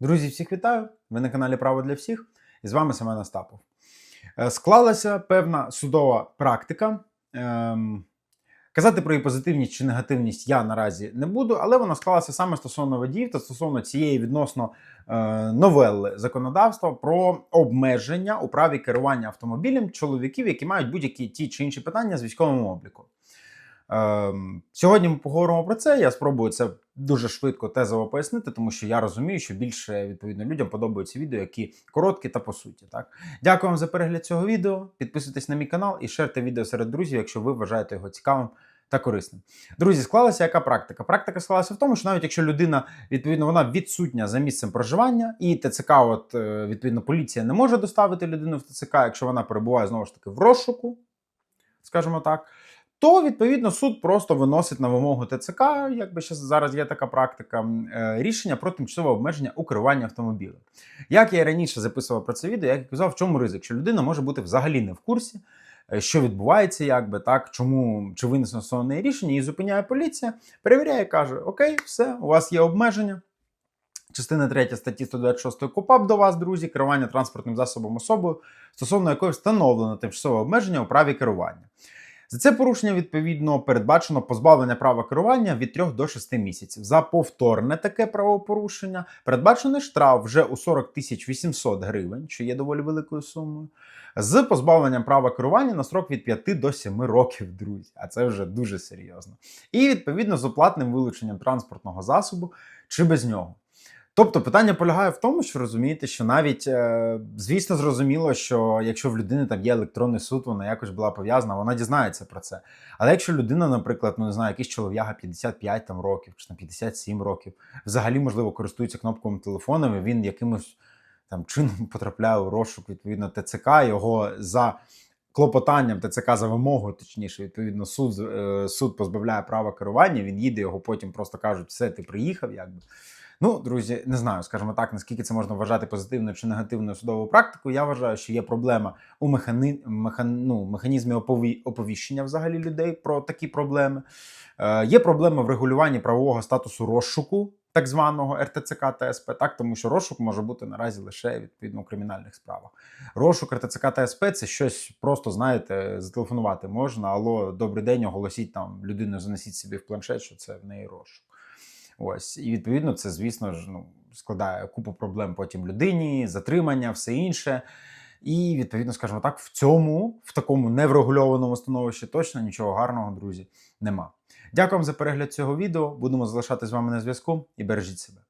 Друзі, всіх вітаю! Ви на каналі Право для всіх і з вами Семен Остапов. Е, Склалася певна судова практика. Ем, Казати про її позитивність чи негативність я наразі не буду, але вона склалася саме стосовно водіїв та стосовно цієї відносно е, новели законодавства про обмеження у праві керування автомобілем чоловіків, які мають будь-які ті чи інші питання з військовим обліком. Ем, сьогодні ми поговоримо про це. Я спробую це дуже швидко тезово пояснити, тому що я розумію, що більше відповідно людям подобаються відео, які короткі та по суті. Так, дякую вам за перегляд цього відео. Підписуйтесь на мій канал і шерте відео серед друзів, якщо ви вважаєте його цікавим та корисним. Друзі, склалася яка практика? Практика склалася в тому, що навіть якщо людина відповідно вона відсутня за місцем проживання, і ТЦК, от е, відповідно, поліція не може доставити людину в ТЦК, якщо вона перебуває знову ж таки в розшуку, скажімо так. То відповідно суд просто виносить на вимогу ТЦК, якби ще зараз є така практика, е, рішення про тимчасове обмеження у керуванні автомобілем. Як я і раніше записував про це відео, я казав, в чому ризик, що людина може бути взагалі не в курсі, е, що відбувається, якби так, чому чи винесено стосовно рішення, і зупиняє поліція, перевіряє, каже: Окей, все, у вас є обмеження. Частина 3 статті 126 КУПАП до вас, друзі, керування транспортним засобом особою, стосовно якої встановлено тимчасове обмеження у праві керування. За це порушення відповідно передбачено позбавлення права керування від 3 до 6 місяців. За повторне таке правопорушення передбачений штраф вже у 40 тисяч 800 гривень, що є доволі великою сумою, з позбавленням права керування на строк від 5 до 7 років, друзі. А це вже дуже серйозно. І відповідно з оплатним вилученням транспортного засобу чи без нього. Тобто питання полягає в тому, що розумієте, що навіть, е, звісно, зрозуміло, що якщо в людини там є електронний суд, вона якось була пов'язана, вона дізнається про це. Але якщо людина, наприклад, ну не знаю, якийсь чолов'яга 55 там років чи на 57 років, взагалі можливо користується кнопковим телефоном, він якимось там чином потрапляє у розшук відповідно ТЦК, його за. Клопотанням ТЦК за вимогою, точніше, відповідно, суд е, суд позбавляє права керування. Він їде, його потім просто кажуть, все, ти приїхав, якби. Ну, друзі, не знаю, скажімо так, наскільки це можна вважати позитивною чи негативною судовою практикою. Я вважаю, що є проблема у механи... механ... ну, механізмі опові... оповіщення взагалі людей про такі проблеми. Е, Є проблема в регулюванні правового статусу розшуку, так званого РТЦК та СП, так тому що розшук може бути наразі лише відповідно у кримінальних справах. Розшук РТЦК та СП це щось просто, знаєте, зателефонувати можна. Алло, добрий день, оголосіть там людину, занесіть собі в планшет, що це в неї розшук. Ось і відповідно, це, звісно ж, ну складає купу проблем потім людині, затримання, все інше. І відповідно, скажімо так, в цьому, в такому неврегульованому становищі, точно нічого гарного, друзі, нема. Дякую вам за перегляд цього відео. Будемо залишати з вами на зв'язку і бережіть себе.